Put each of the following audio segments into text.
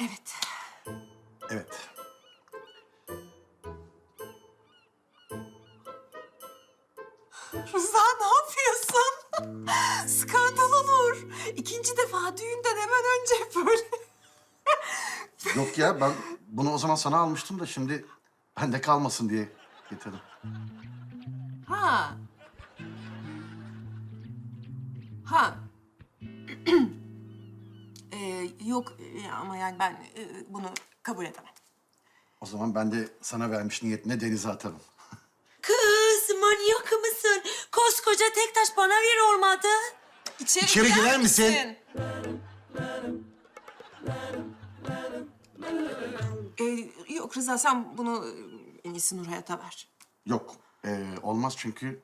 Evet. Evet. Rıza ne yapıyorsun? Skandal olur. İkinci defa düğünden hemen önce böyle. Yok ya ben bunu o zaman sana almıştım da şimdi bende kalmasın diye getirdim. Ha. Ha. Ee, yok e, ama yani ben e, bunu kabul edemem. O zaman ben de sana vermiş niyetine denize atarım. Kız manyak mısın? Koskoca tek taş bana ver olmadı. İçeri, İçeri girer misin? Ee, yok Rıza sen bunu e, en iyisi Nur Hayat'a ver. Yok ee, olmaz çünkü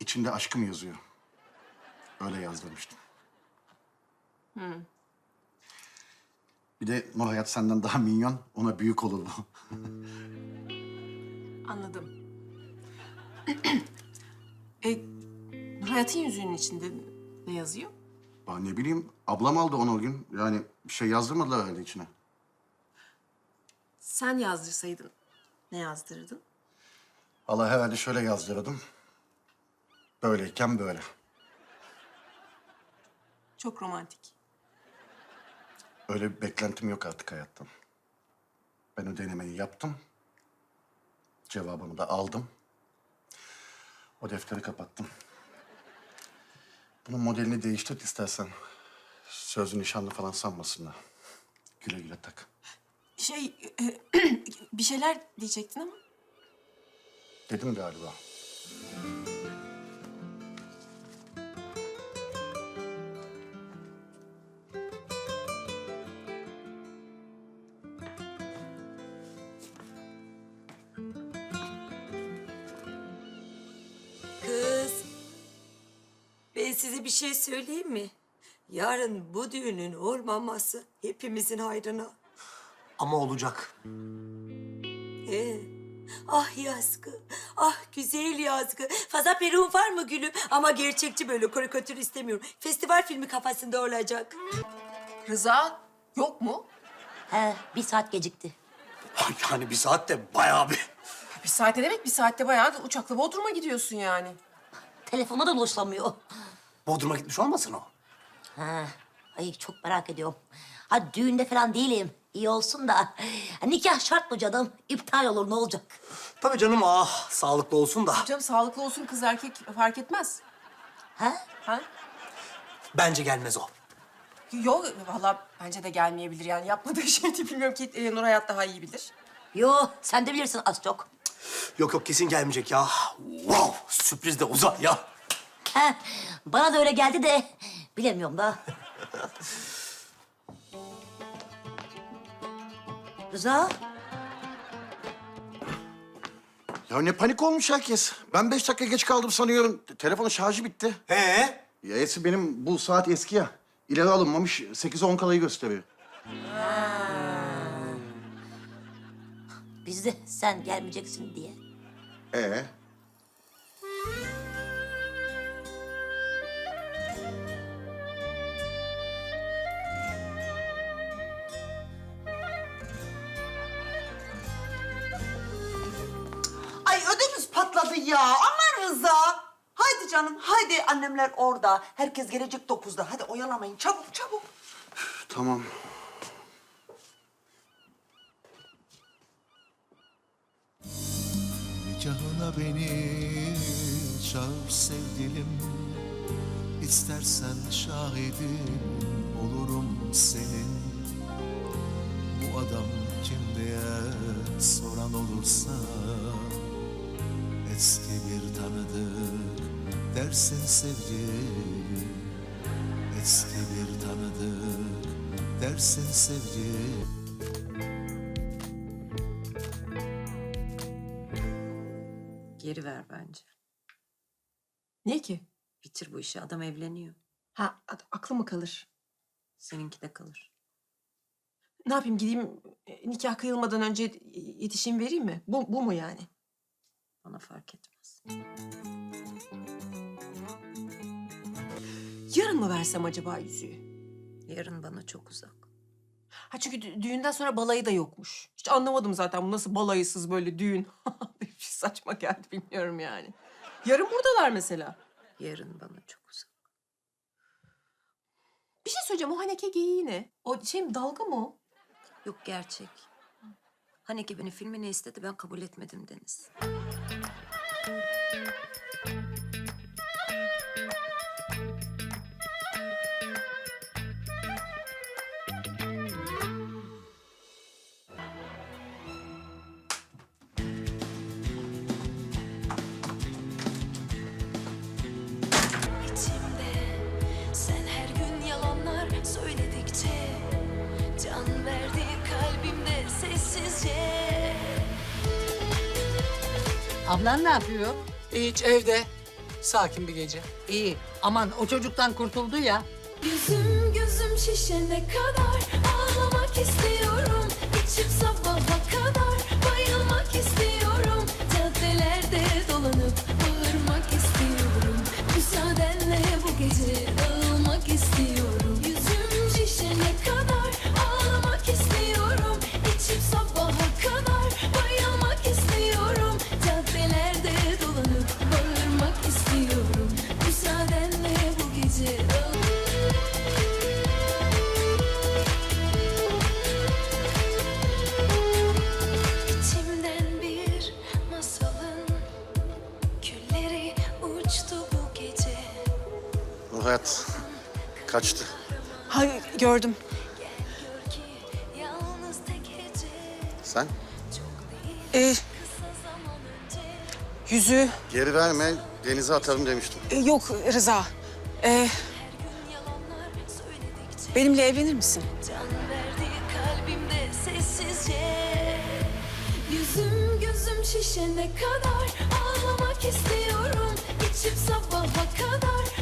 içinde aşkım yazıyor. Öyle yazdırmıştım. Bir de Nur Hayat senden daha minyon, ona büyük olur bu. Anladım. e, Nur Hayat'ın yüzüğünün içinde ne yazıyor? Ben ne bileyim, ablam aldı onu o gün. Yani bir şey yazdırmadılar herhalde içine. Sen yazdırsaydın ne yazdırırdın? Allah herhalde şöyle yazdırdım. Böyleyken böyle. Çok romantik. Öyle bir beklentim yok artık hayattan. Ben o denemeyi yaptım. Cevabımı da aldım. O defteri kapattım. Bunun modelini değiştir istersen. Sözlü nişanlı falan sanmasınlar. Güle güle tak. Şey, e, bir şeyler diyecektin ama. Dedim galiba. Ben size bir şey söyleyeyim mi? Yarın bu düğünün olmaması hepimizin hayrına. Ama olacak. Ee, ah yazgı, ah güzel yazgı. Fazla peruğun var mı gülüm? Ama gerçekçi böyle karikatür istemiyorum. Festival filmi kafasında olacak. Rıza yok mu? He, bir saat gecikti. Yani bir saat de bayağı bir. Bir saate demek bir saatte bayağı da uçakla Bodrum'a gidiyorsun yani. Telefona da ulaşılamıyor. Bodrum'a gitmiş olmasın o? Ha, ay çok merak ediyorum. Ha düğünde falan değilim. İyi olsun da. Ha, nikah şart mı canım? İptal olur ne olacak? Tabii canım ah sağlıklı olsun da. Canım sağlıklı olsun kız erkek fark etmez. Ha? Ha? Bence gelmez o. Yok vallahi bence de gelmeyebilir yani yapmadığı şeyi bilmiyorum ki e, Nur Hayat daha iyi bilir. Yo sen de bilirsin az çok. Yok yok kesin gelmeyecek ya. Wow sürpriz de uzay ya. Ha, bana da öyle geldi de bilemiyorum da. Rıza, Ya ne panik olmuş herkes. Ben beş dakika geç kaldım sanıyorum. Telefonun şarjı bitti. He? Ya eski benim bu saat eski ya. İleri alınmamış 8'e 10 kalayı gösteriyor. biz de sen gelmeyeceksin diye. Ee? Ya. Aman Rıza. Haydi canım, haydi annemler orada. Herkes gelecek dokuzda. Hadi oyalamayın. Çabuk, çabuk. Tamam. Nikahına beni çağır sevgilim İstersen şahidim olurum senin Bu adam kim diye soran olursa Eski bir tanıdık dersin sevgilim Eski bir tanıdık dersin sevgilim Geri ver bence. Niye ki? Bitir bu işi. Adam evleniyor. Ha a- aklı mı kalır? Seninki de kalır. Ne yapayım gideyim e, nikah kıyılmadan önce yetişeyim vereyim mi? Bu, bu mu yani? Fark etmez. Yarın mı versem acaba yüzüğü? Yarın bana çok uzak. Ha çünkü dü- düğünden sonra balayı da yokmuş. Hiç anlamadım zaten bu nasıl balayısız böyle düğün. Bir şey saçma geldi bilmiyorum yani. Yarın buradalar mesela. Yarın bana çok uzak. Bir şey söyleyeceğim o Haneke geyiği ne? O şey mi dalga mı o? Yok gerçek. Haneke beni filmine istedi ben kabul etmedim Deniz. Thank you. Ablan ne yapıyor? Hiç evde. Sakin bir gece. İyi. Aman o çocuktan kurtuldu ya. Yüzüm gözüm şişene kadar hayat kaçtı. Ha gördüm. Sen Ee, yüzüğü geri verme denize atalım demiştim. e, yok Rıza. Ee, benimle evlenir misin? Yüzüm gözüm şişene kadar ağlamak istiyorum. İçim sabaha kadar